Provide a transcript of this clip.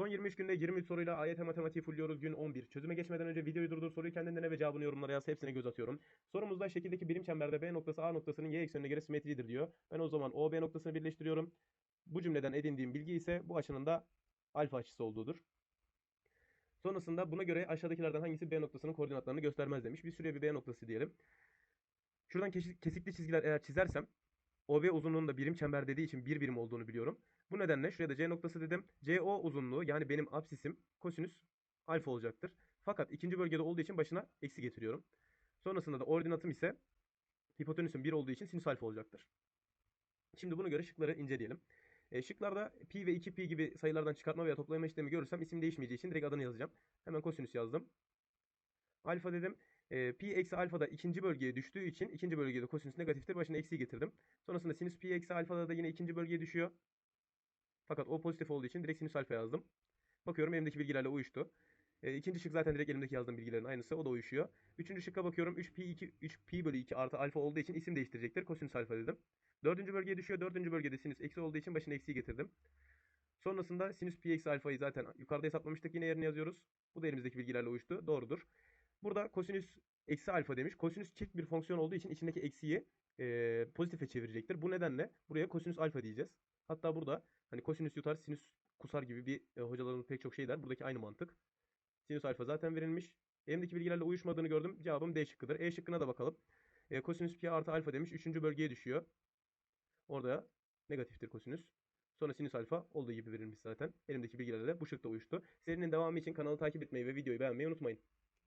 Son 23 günde 23 soruyla AYT matematiği fulluyoruz gün 11. Çözüme geçmeden önce videoyu durdur, soruyu kendin dene ve cevabını yorumlara yaz. Hepsine göz atıyorum. Sorumuzda şekildeki birim çemberde B noktası A noktasının Y eksenine göre simetridir diyor. Ben o zaman OB noktasını birleştiriyorum. Bu cümleden edindiğim bilgi ise bu açının da alfa açısı olduğudur. Sonrasında buna göre aşağıdakilerden hangisi B noktasının koordinatlarını göstermez demiş. Bir şuraya bir B noktası diyelim. Şuradan kesikli çizgiler eğer çizersem OB uzunluğunda birim çember dediği için bir birim olduğunu biliyorum. Bu nedenle şuraya da C noktası dedim. CO uzunluğu yani benim absisim kosinüs alfa olacaktır. Fakat ikinci bölgede olduğu için başına eksi getiriyorum. Sonrasında da ordinatım ise hipotenüsün 1 olduğu için sinüs alfa olacaktır. Şimdi buna göre şıkları inceleyelim. E, şıklarda pi ve 2pi gibi sayılardan çıkartma veya toplama işlemi görürsem isim değişmeyeceği için direkt adını yazacağım. Hemen kosinüs yazdım. Alfa dedim. E, pi eksi alfa da ikinci bölgeye düştüğü için ikinci bölgede kosinüs negatiftir. Başına eksiği getirdim. Sonrasında sinüs pi eksi alfada da yine ikinci bölgeye düşüyor. Fakat o pozitif olduğu için direkt sinüs alfa yazdım. Bakıyorum elimdeki bilgilerle uyuştu. E, ikinci şık zaten direkt elimdeki yazdığım bilgilerin aynısı. O da uyuşuyor. Üçüncü şıkka bakıyorum. 3 pi 2 3 pi bölü 2 artı alfa olduğu için isim değiştirecektir. Kosinüs alfa dedim. Dördüncü bölgeye düşüyor. Dördüncü bölgede sinüs eksi olduğu için başına eksiği getirdim. Sonrasında sinüs pi eksi alfayı zaten yukarıda hesaplamıştık. Yine yerine yazıyoruz. Bu da elimizdeki bilgilerle uyuştu. Doğrudur. Burada kosinüs eksi alfa demiş. Kosinüs çift bir fonksiyon olduğu için içindeki eksiği e, pozitife çevirecektir. Bu nedenle buraya kosinüs alfa diyeceğiz. Hatta burada hani kosinüs yutar, sinüs kusar gibi bir e, hocaların pek çok şey der. Buradaki aynı mantık. Sinüs alfa zaten verilmiş. Elimdeki bilgilerle uyuşmadığını gördüm. Cevabım D şıkkıdır. E şıkkına da bakalım. E, kosinüs pi artı alfa demiş. Üçüncü bölgeye düşüyor. Orada negatiftir kosinüs. Sonra sinüs alfa olduğu gibi verilmiş zaten. Elimdeki bilgilerle bu şıkta uyuştu. Serinin devamı için kanalı takip etmeyi ve videoyu beğenmeyi unutmayın.